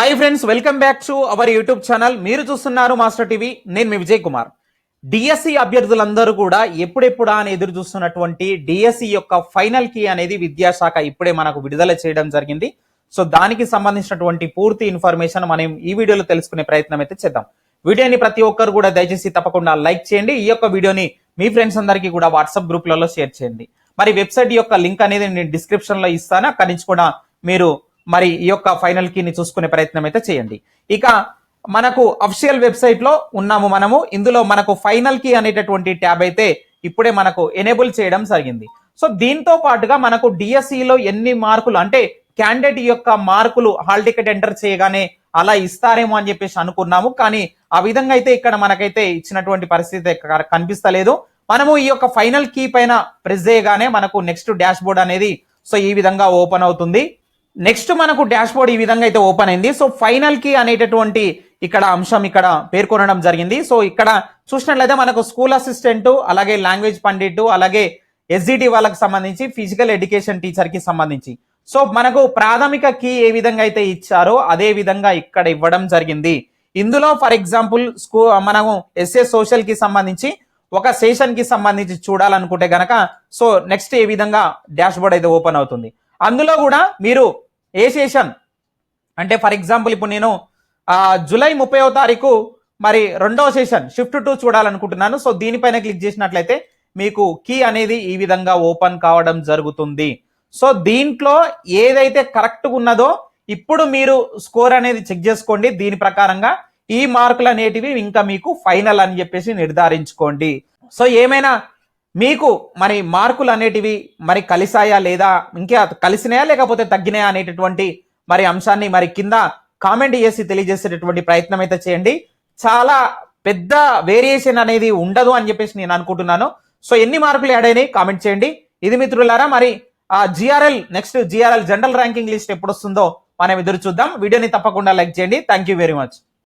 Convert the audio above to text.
Hi friends welcome back to our YouTube channel మీరు చూస్తున్నారు master TV నేను మీ విజయ్ కుమార్. డిఎస్సి అభ్యర్థులందరూ కూడా ఎప్పుడెప్పుడా అని ఎదురు చూస్తున్నటువంటి డిఎస్సి యొక్క ఫైనల్ కీ అనేది విద్యాశాఖ ఇప్పుడే మనకు విడుదల చేయడం జరిగింది. సో దానికి సంబంధించినటువంటి పూర్తి ఇన్ఫర్మేషన్ మనం ఈ వీడియోలో తెలుసుకునే ప్రయత్నం అయితే చేద్దాం. వీడియోని ప్రతి ఒక్కరు కూడా దయచేసి తప్పకుండా లైక్ చేయండి. ఈ యొక్క వీడియోని మీ ఫ్రెండ్స్ అందరికీ కూడా వాట్సాప్ గ్రూప్లలో షేర్ చేయండి. మరి వెబ్సైట్ యొక్క లింక్ అనేది నేను డిస్క్రిప్షన్లో ఇస్తాను. అక్కడి నుంచి కూడా మీరు మరి ఈ యొక్క ఫైనల్ కీని చూసుకునే ప్రయత్నం అయితే చేయండి. ఇక మనకు అఫిషియల్ వెబ్సైట్లో ఉన్నాము మనము. ఇందులో మనకు ఫైనల్ కీ అనేటటువంటి ట్యాబ్ అయితే ఇప్పుడే మనకు ఎనేబుల్ చేయడం జరిగింది. సో దీంతో పాటుగా మనకు డిఎస్సిలో ఎన్ని మార్కులు అంటే క్యాండిడేట్ యొక్క మార్కులు హాల్ టికెట్ ఎంటర్ చేయగానే అలా ఇస్తారేమో అని చెప్పేసి అనుకున్నాము. కానీ ఆ విధంగా అయితే ఇక్కడ మనకైతే ఇచ్చినటువంటి పరిస్థితి కనిపిస్తలేదు. మనము ఈ యొక్క ఫైనల్ కీ పైన ప్రెస్ చేయగానే మనకు నెక్స్ట్ డాష్ బోర్డ్ అనేది సో ఈ విధంగా ఓపెన్ అవుతుంది. నెక్స్ట్ మనకు డాష్ బోర్డ్ ఈ విధంగా అయితే ఓపెన్ అయింది. సో ఫైనల్కి అనేటటువంటి ఇక్కడ అంశం ఇక్కడ పేర్కొనడం జరిగింది. సో ఇక్కడ చూసినట్లయితే మనకు స్కూల్ అసిస్టెంట్ అలాగే లాంగ్వేజ్ పండిట్ అలాగే ఎస్జిటి వాళ్ళకి సంబంధించి ఫిజికల్ ఎడ్యుకేషన్ టీచర్కి సంబంధించి. సో మనకు ప్రాథమిక కీ ఏ విధంగా అయితే ఇచ్చారో అదే విధంగా ఇక్కడ ఇవ్వడం జరిగింది. ఇందులో ఫర్ ఎగ్జాంపుల్ స్కూ మనము ఎస్ఏ సోషల్కి సంబంధించి ఒక సెషన్కి సంబంధించి చూడాలనుకుంటే గనక సో నెక్స్ట్ ఏ విధంగా డాష్ బోర్డ్ అయితే ఓపెన్ అవుతుంది. అందులో కూడా మీరు ఏ సెషన్ అంటే ఫర్ ఎగ్జాంపుల్ ఇప్పుడు నేను జూలై ముప్పైవ తారీఖు మరి రెండవ సెషన్ షిఫ్ట్ టూ చూడాలనుకుంటున్నాను. సో దీనిపైన క్లిక్ చేసినట్లయితే మీకు కీ అనేది ఈ విధంగా ఓపెన్ కావడం జరుగుతుంది. సో దీంట్లో ఏదైతే కరెక్ట్ ఉన్నదో ఇప్పుడు మీరు స్కోర్ అనేది చెక్ చేసుకోండి. దీని ప్రకారంగా ఈ మార్కులు అనేటివి ఇంకా మీకు ఫైనల్ అని చెప్పేసి నిర్ధారించుకోండి. సో ఏమైనా మీకు మరి మార్కులు అనేటివి మరి కలిసాయా లేదా? ఇంకా కలిసినాయా లేకపోతే తగ్గినాయా అనేటటువంటి మరి అంశాన్ని మరి కింద కామెంట్ చేసి తెలియజేసేటటువంటి ప్రయత్నం అయితే చేయండి. చాలా పెద్ద వేరియేషన్ అనేది ఉండదు అని చెప్పేసి నేను అనుకుంటున్నాను. సో ఎన్ని మార్కులు యాడ్ అయినాయి కామెంట్ చేయండి. ఇది మిత్రులారా మరి ఆ GRL next GRL general ranking list ఎప్పుడు వస్తుందో మనం ఎదురు చూద్దాం. వీడియోని తప్పకుండా లైక్ చేయండి. Thank you very much.